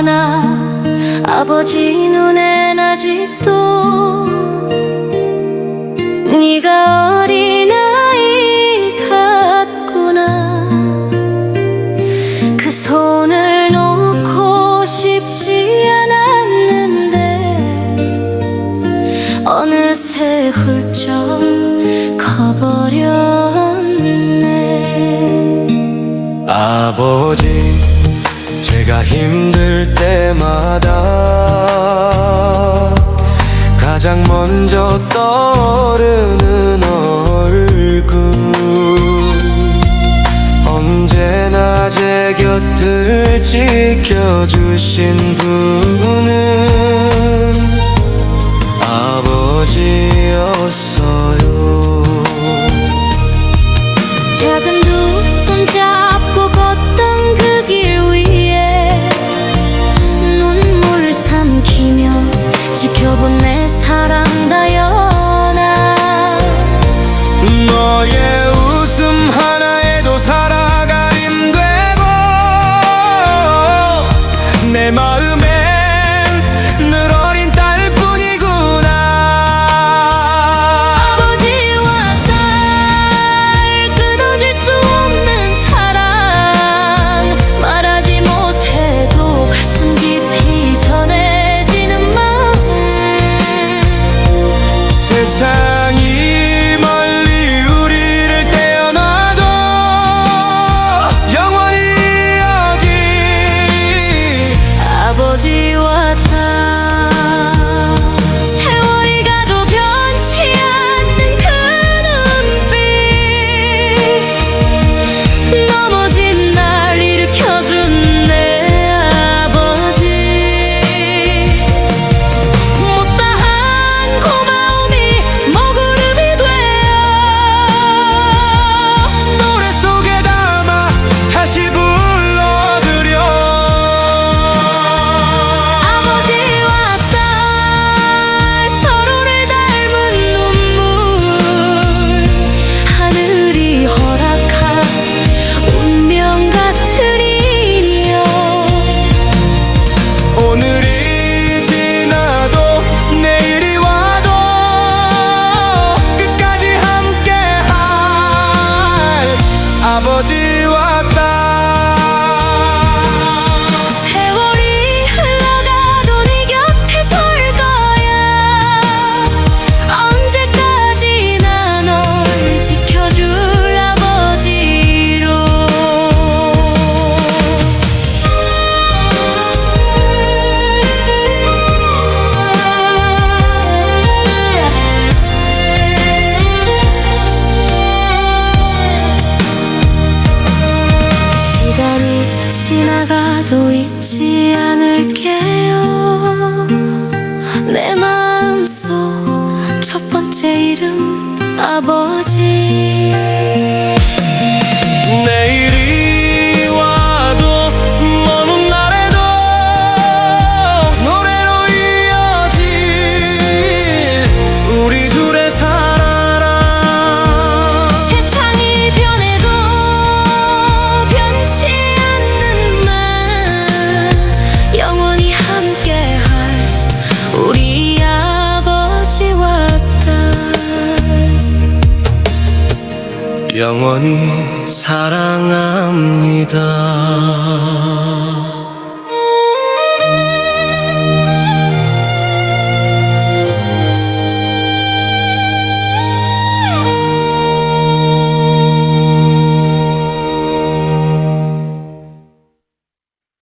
그러나 아버지 눈엔 아직도 네가 어린아이 같구나. 그 손을 놓고 싶지 않았는데 어느새 훌쩍 커버렸네. 아버지. 제가 힘들 때마다 가장 먼저 떠오르는 얼굴. 언제나 제 곁을 지켜주신 분은 아버지였어. 지켜본 있을게요. 내 마음속 첫 번째 이름 아버지. 영원히 사랑합니다.